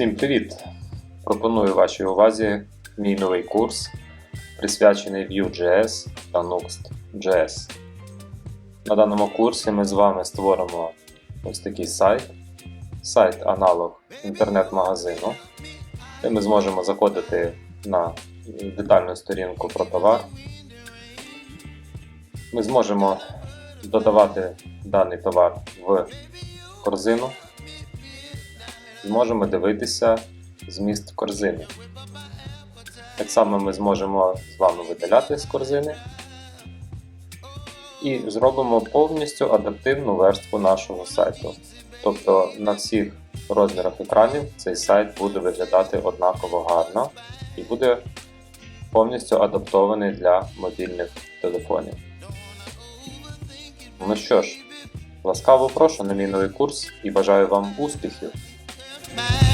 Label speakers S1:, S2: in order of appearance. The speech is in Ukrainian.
S1: Всім привіт! Пропоную вашій увазі мій новий курс, присвячений Vue.js та Nuxt.js. На даному курсі ми з вами створимо ось такий сайт, сайт-аналог інтернет-магазину, де ми зможемо заходити на детальну сторінку про товар. Ми зможемо додавати даний товар в корзину зможемо дивитися зміст корзини. Так само ми зможемо з вами видаляти з корзини і зробимо повністю адаптивну верстку нашого сайту. Тобто на всіх розмірах екранів цей сайт буде виглядати однаково гарно і буде повністю адаптований для мобільних телефонів. Ну що ж, ласкаво прошу на мій новий курс і бажаю вам успіхів!
S2: Man.